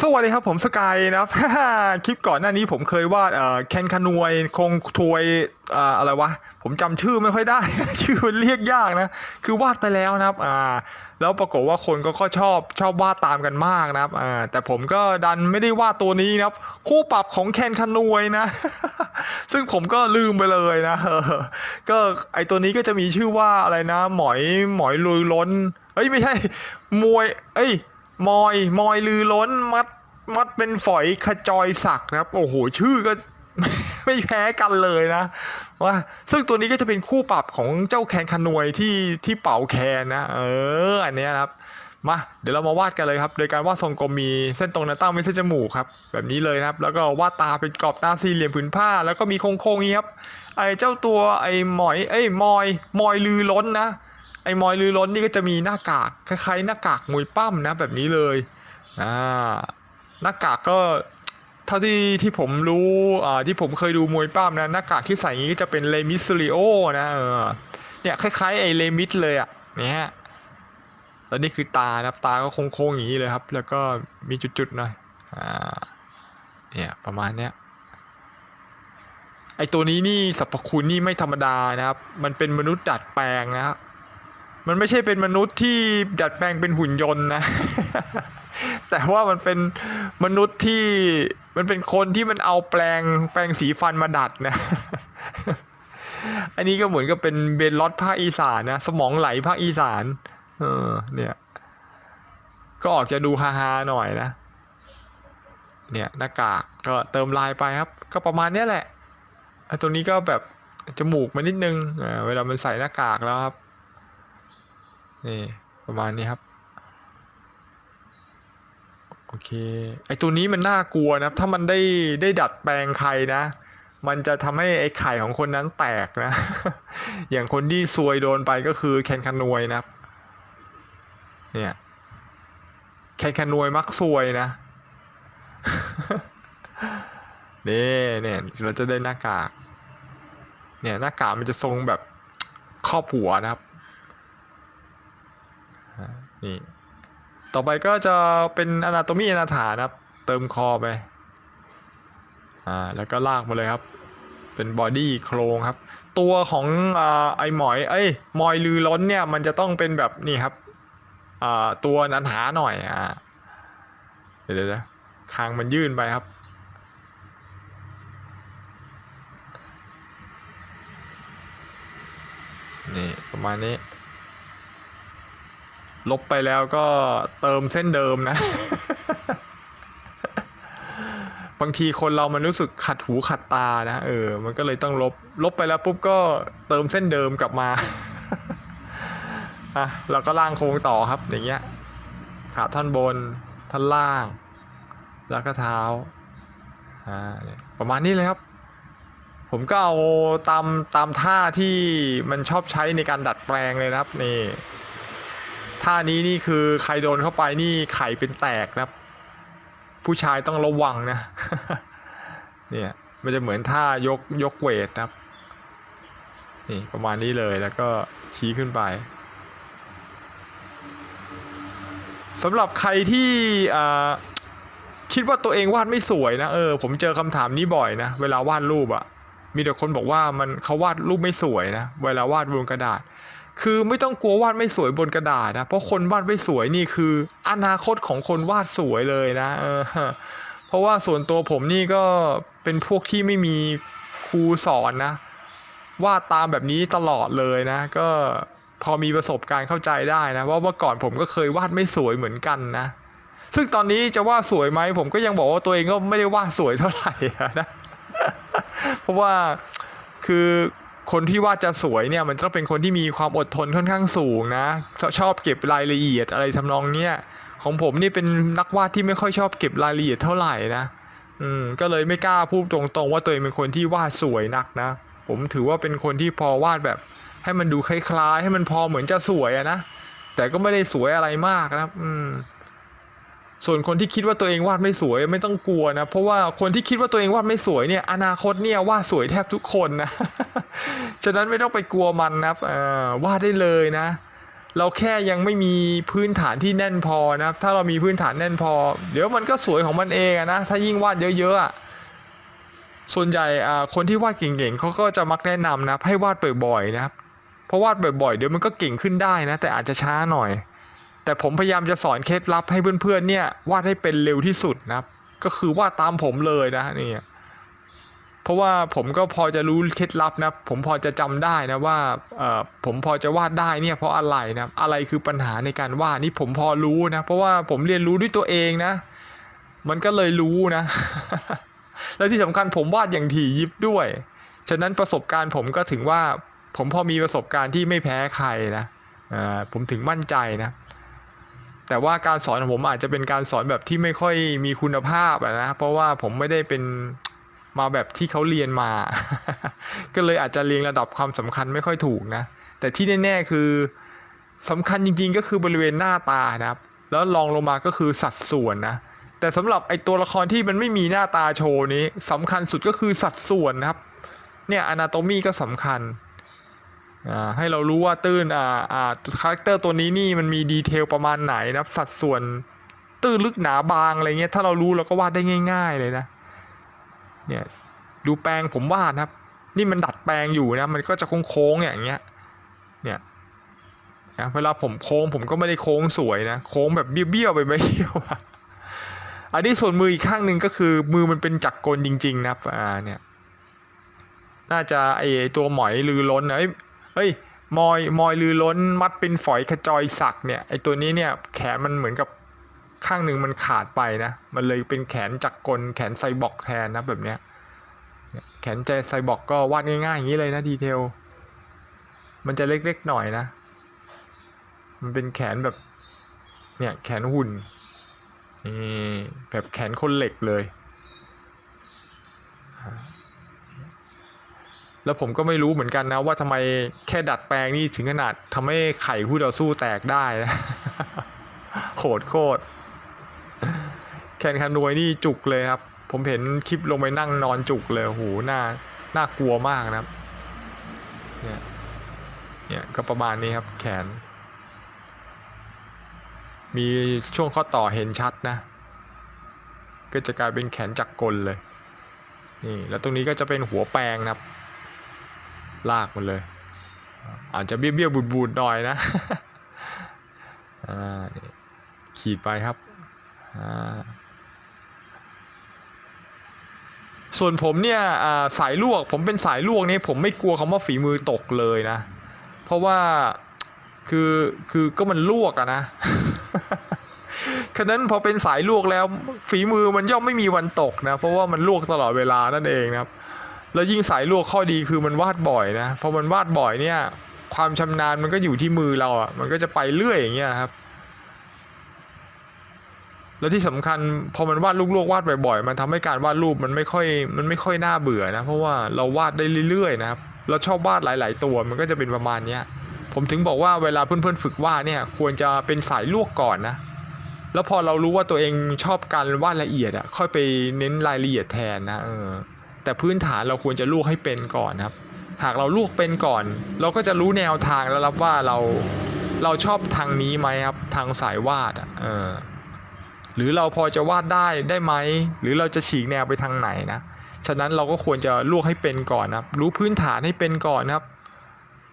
สวัสดีครับผมสกายนะครับ คลิปก่อนหน้านี้ผมเคยวาดเอ่อแคนคานวยคงทวยอ่าอะไรวะ ผมจำชื่อไม่ค่อยได้ ชื่อมันเรียกยากนะ คือวาดไปแล้วนะครับอ่าแล้วปรากฏว่าคนก็ก็ชอบชอบวาดตามกันมากนะครับอ่าแต่ผมก็ดันไม่ได้วาดตัวนี้นะครับ คู่ปรับของแคนคานวยนะ ซึ่งผมก็ลืมไปเลยนะก็ไอตัวนี้ก็จะมีชื่อว่าอะไรนะ หมอยหมอยลุยล้นเอ้ยไม่ใช่มวย เอ้ย มอยมอยลือล้นมัดมัดเป็นฝอยขจอยสักนะครับ โอ้โห ชื่อก็ไม่แพ้กันเลยนะว่าซึ่งตัวนี้ก็จะเป็นคู่ปรับของเจ้าแคนคนวยที่ที่เป่าแคนนะ เออ อันเนี้ยนะครับ มาเดี๋ยวเรามาวาดกันเลยครับ โดยการวาดทรงกลมมีเส้นตรงหน้าตั้งเป็นเส้นจมูกครับ แบบนี้เลยนะครับ แล้วก็วาดตาเป็นกรอบตาสี่เหลี่ยมผืนผ้า แล้วก็มีโค้งๆนี้ครับไอ้เจ้าตัวไอ้หมอยเอ้มอยมอยลือล้นนะ ไอ้มอยลือล้นนี่ก็จะมีหน้ากากคล้ายๆหน้ากากมวยปั้มนะแบบนี้เลยอ่าหน้ากากก็เท่าที่ที่ผมรู้อ่าที่ผมเคยดูมวยปั้มนะหน้ากากที่ใส่ย่างนี้ก็จะเป็นเลมิสลิโอนะเออเนี่ยคล้ายๆไอ้เลมิสเลยอะ่ะเนี่ยแล้วนี่คือตานะครับตาก็โค้งๆอย่างนี้เลยครับ แล้วก็มีจุดๆหน่อยอ่าเนี่ยประมาณเนี้ยไอตัวนี้นี่สรรพคุณนี่ไม่ธรรมดานะครับ มันเป็นมนุษย์ดัดแปลงนะครับ มันไม่ใช่เป็นมนุษย์ที่ดัดแปลงเป็นหุ่นยนต์นะ แต่ว่ามันเป็นมนุษย์ที่มันเป็นคนที่มันเอาแปลงแปลงสีฟันมาดัดนะ อันนี้ก็เหมือนกับเป็นเบนลอตภาคอีสานนะ สมองไหลภาคอีสาน เออ เนี่ย ก็ออกจะดูฮาๆหน่อยนะ เนี่ยหน้ากากก็เติมลายไปครับ ก็ประมาณนี้แหละตัวนี้ก็แบบจมูกมานิดนึงเวลามันใส่หน้ากากแล้วครับ นี่ประมาณนี้ครับ โอเค ไอตัวนี้มันน่ากลัวนะครับถ้ามันได้ได้ดัดแปลงใครนะ มันจะทำให้ไอไข่ของคนนั้นแตกนะ อย่างคนที่ซวยโดนไปก็คือแคนคานวยนะครับ เนี่ย แคนคานวยมักซวยนะนี่เนี่ยเราจะได้หน้ากาก เนี่ยหน้ากากมันจะทรงแบบครอบหัวนะครับ นี่ ต่อไปก็จะเป็นอนาโตมีอนาถานะครับ เติมคอไป อ่า แล้วก็ลากมาเลยครับ เป็นบอดี้โครงครับ ตัวของอ่าไอหมอย เอ้ย มอยลือล้นเนี่ย มันจะต้องเป็นแบบนี่ครับ อ่า ตัวนันหาหน่อย อ่า เดี๋ยวเดี๋ยวคางมันยื่นไปครับนี่ประมาณนี้ ลบไปแล้วก็เติมเส้นเดิมนะ บางทีคนเรามันรู้สึกขัดหูขัดตานะเออ มันก็เลยต้องลบ ลบไปแล้วปุ๊บก็เติมเส้นเดิมกลับมาอะเราก็ล่างโครงต่อครับ อย่างเงี้ย ขาท่อนบน ท่อนล่าง แล้วก็เท้าอ่าประมาณนี้เลยครับ ผมก็เอาตามตามท่าที่มันชอบใช้ในการดัดแปลงเลยนะครับนี่ ท่านี้นี่คือใครโดนเข้าไปนี่ไข่เป็นแตกนะผู้ชายต้องระวังนะ เนี่ยมันจะเหมือนท่ายกยกเวทนะครับ นี่ประมาณนี้เลยแล้วก็ชี้ขึ้นไปสำหรับใครที่คิดว่าตัวเองวาดไม่สวยนะเออผมเจอคำถามนี้บ่อยนะเวลาวาดรูปอะมีแต่คนบอกว่ามันเขาวาดรูปไม่สวยนะเวลาวาดบนกระดาษ คือไม่ต้องกลัววาดไม่สวยบนกระดาษนะ เพราะคนวาดไม่สวยนี่คือ อนาคตของคนวาดสวยเลยนะเออเพราะว่าส่วนตัวผมนี่ก็เป็นพวกที่ไม่มีครูสอนนะ วาดตามแบบนี้ตลอดเลยนะ ก็พอมีประสบการณ์เข้าใจได้นะว่าเมื่อก่อนผมก็เคยวาดไม่สวยเหมือนกันนะ ซึ่งตอนนี้จะวาดสวยไหมผมก็ยังบอกว่าตัวเองก็ไม่ได้วาดสวยเท่าไหร่นะ เพราะว่าคือ คนที่วาดจะสวยเนี่ยมันต้องเป็นคนที่มีความอดทนค่อนข้างสูงนะชชอบเก็บรายละเอียดอะไรทำนองเนี้ยของผมนี่เป็นนักวาดที่ไม่ค่อยชอบเก็บรายละเอียดเท่าไหร่นะ อืม ก็เลยไม่กล้าพูดตรงๆ ว่าตัวเองเป็นคนที่วาดสวยนักนะ ผมถือว่าเป็นคนที่พอวาดแบบ ให้มันดูคล้ายๆ ให้มันพอเหมือนจะสวยอะนะ แต่ก็ไม่ได้สวยอะไรมากนะ อืม ส่วนคนที่คิดว่าตัวเองวาดไม่สวยไม่ต้องกลัวนะ เพราะว่าคนที่คิดว่าตัวเองวาดไม่สวยเนี่ย อนาคตเนี่ยวาดสวยแทบทุกคนนะ ฉะนั้นไม่ต้องไปกลัวมันนะวาดได้เลยนะ เราแค่ยังไม่มีพื้นฐานที่แน่นพอนะถ้าเรามีพื้นฐานแน่นพอ เดี๋ยวมันก็สวยของมันเองนะถ้ายิ่งวาดเยอะๆส่วนใหญ่คนที่วาดเก่งๆเขาก็จะมักแนะนำนะให้วาดบ่อยๆนะครับเพราะวาดบ่อยๆเดี๋ยวมันก็เก่งขึ้นได้นะ แต่อาจจะช้าหน่อย แต่ผมพยายามจะสอนเคล็ดลับให้เพื่อนๆเนี่ยวาดให้เป็นเร็วที่สุดนะครับ ก็คือวาดตามผมเลยนะนี่เพราะว่าผมก็พอจะรู้เคล็ดลับนะผมพอจะจำได้นะว่าเอ่อผมพอจะวาดได้เนี่ยเพราะอะไรนะอะไรคือปัญหาในการวาดนี่ผมพอรู้นะ เพราะว่าผมเรียนรู้ด้วยตัวเองนะ มันก็เลยรู้นะ แล้วที่สำคัญผมวาดอย่างถี่ยิบด้วย ฉะนั้นประสบการณ์ผมก็ถึงว่าผมพอมีประสบการณ์ที่ไม่แพ้ใครนะอ่าผมถึงมั่นใจนะ แต่ว่าการสอนของผมอาจจะเป็นการสอนแบบที่ไม่ค่อยมีคุณภาพอะนะเพราะว่าผมไม่ได้เป็นมาแบบที่เขาเรียนมา ก็เลยอาจจะเรียงระดับความสำคัญไม่ค่อยถูกนะ แต่ที่แน่ๆคือสำคัญจริงๆก็คือบริเวณหน้าตานะครับ แล้วลองลงมาก็คือสัดส่วนนะ แต่สำหรับไอตัวละครที่มันไม่มีหน้าตาโชว์นี้สำคัญสุดก็คือสัดส่วนนะครับ เนี่ยอนาโตมีก็สำคัญ ให้เรารู้ว่าตื้นอ่าอ่าคาแรคเตอร์ตัวนี้นี่มันมีดีเทลประมาณไหนนะครับ สัดส่วนตื้นลึกหนาบางอะไรเงี้ยถ้าเรารู้เราก็วาดได้ง่าย ๆ เลยนะเนี่ยดูแปลงผมวาดนะครับ นี่มันดัดแปลงอยู่นะ มันก็จะโค้งๆอย่างเงี้ยเนี่ยนะเวลาผมโค้งผมก็ไม่ได้โค้งสวยนะโค้งแบบเบี้ยวๆไปไม่เบี้ยวอะอันนี้ส่วนมืออีกข้างหนึ่งก็คือมือมันเป็นจักรกลจริง ๆ นะครับอ่าเนี่ยน่าจะไอตัวหมอยลือล้นนะ เอ้ยเฮ้ยมอยมอยลือล้นมัดเป็นฝอยขจอยสักเนี่ยไอตัวนี้เนี่ยแขนมันเหมือนกับข้างหนึ่งมันขาดไปนะ มันเลยเป็นแขนจักรกลแขนไซบอร์กแทนนะแบบเนี้ยเนี่ยแขนใจไซบอร์กก็วาดง่ายๆอย่างนี้เลยนะดีเทลมันจะเล็กๆหน่อยนะ มันเป็นแขนแบบเนี่ยแขนหุ่นนี่แบบแขนคนเหล็กเลย แล้วผมก็ไม่รู้เหมือนกันนะว่าทำไมแค่ดัดแปลงนี่ถึงขนาดทำให้ไข่คู่ต่อสู้แตกได้นะโหดโคตรแคนคานวยนี่จุกเลยครับ ผมเห็นคลิปลงไปนั่งนอนจุกเลยโอ้โหน่าน่ากลัวมากนะครับเนี่ยเนี่ยก็ประมาณนี้ครับแขน มีช่วงข้อต่อเห็นชัดนะ ก็จะกลายเป็นแขนจักกลเลยนี่แล้วตรงนี้ก็จะเป็นหัวแปลงนะครับ ลากมันเลย อาจจะเบี้ยวเบี้ยวบูดบูดหน่อยนะอ่านี่ขีดไปครับส่วนผมเนี่ยสายลวกผมเป็นสายลวกนี่ผมไม่กลัวคำว่าฝีมือตกเลยนะ เพราะว่าคือคือก็มันลวกอะนะฉะนั้นพอเป็นสายลวกแล้วฝีมือมันย่อมไม่มีวันตกนะ เพราะว่ามันลวกตลอดเวลานั่นเองนะครับ แล้วยิ่งสายลวกข้อดีคือมันวาดบ่อยนะพอมันวาดบ่อยเนี่ย ความชำนาญมันก็อยู่ที่มือเราอะมันก็จะไปเรื่อยอย่างเงี้ยครับ แล้วที่สำคัญพอมันวาดลูกๆวาดบ่อยๆมันทำให้การวาดรูปมันไม่ค่อยมันไม่ค่อยน่าเบื่อนะเพราะว่าเราวาดได้เรื่อยๆนะครับเราชอบวาดหลาย ๆ ตัวมันก็จะเป็นประมาณเนี้ยผมถึงบอกว่าเวลาเพื่อนๆฝึกวาดเนี่ย ควรจะเป็นสายลวกก่อนนะแล้วพอเรารู้ว่าตัวเองชอบการวาดละเอียดอะค่อยไปเน้นรายละเอียดแทนนะเออ แต่พื้นฐานเราควรจะลวกให้เป็นก่อนครับ หากเราลวกเป็นก่อน เราก็จะรู้แนวทางแล้วรับว่าเราเราชอบทางนี้ไหมครับทางสายวาดอะเออหรือเราพอจะวาดได้ได้ไหมหรือเราจะฉีกแนวไปทางไหนนะฉะนั้นเราก็ควรจะลวกให้เป็นก่อนนะครับ รู้พื้นฐานให้เป็นก่อนครับ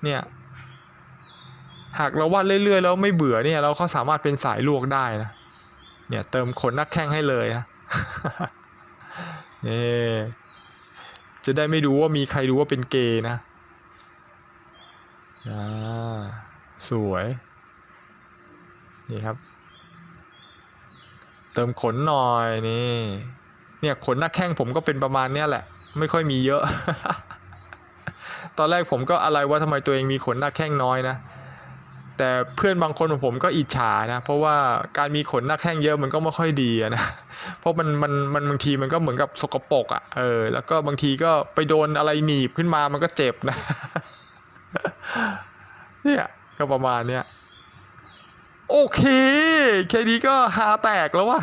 เนี่ยหากเราวาดเรื่อยๆแล้วไม่เบื่อเนี่ย เราก็สามารถเป็นสายลวกได้นะเนี่ยเติมขนนักแข้งให้เลยนะนี่ จะได้ไม่รู้ว่ามีใครรู้ว่าเป็นเกย์นะอ่าสวย นี่ครับ เติมขนหน่อยนี่ เนี่ยขนหน้าแข้งผมก็เป็นประมาณเนี้ยแหละ ไม่ค่อยมีเยอะ ตอนแรกผมก็อะไรว่าทำไมตัวเองมีขนหน้าแข้งน้อยนะ แต่เพื่อนบางคนของผมก็อิจฉานะ เพราะว่าการมีขนหน้าแข้งเยอะมันก็ไม่ค่อยดีนะ เพราะมันมันมันบางทีมันก็เหมือนกับสกปรกอะ่ะเออแล้วก็บางทีก็ไปโดนอะไรหนีบขึ้นมามันก็เจ็บนะ เนี่ยก็ประมาณเนี้ยโอเค แค่นี้ก็หาแตกแล้ววะ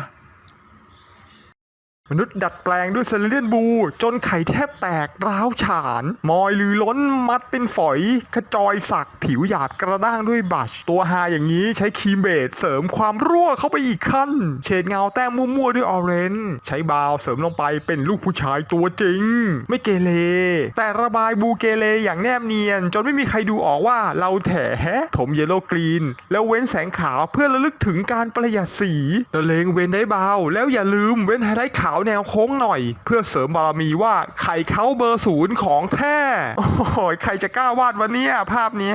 มนุษย์ดัดแปลงด้วยเซเลเลียนบู จนไข่แทบแตกร้าวฉาน มอยลือล้นมัดเป็นฝอย ขจอยสักผิวหยาดกระด้างด้วยบัช ตัวฮาอย่างนี้ใช้ครีมเบสเสริมความรั่วเข้าไปอีกขั้น เฉดเงาแต้มมั่วๆด้วยออเรนจ์ใช้บาวเสริมลงไปเป็นลูกผู้ชายตัวจริง ไม่เกเรแต่ระบายบูเกเรอย่างแนบเนียน จนไม่มีใครดูออกว่าเราแถะถมเยลโลกรีน แล้วเว้นแสงขาวเพื่อระลึกถึงการประหยัดสีละเลงเว้นได้เบาแล้วอย่าลืมเว้นไฮไลท์ขาวแนวโค้งหน่อย เพื่อเสริมบารมีว่าไข่เขาเบอร์ศูนย์ของแท้ โอ้ยใครจะกล้าวาดวันนี้ภาพนี้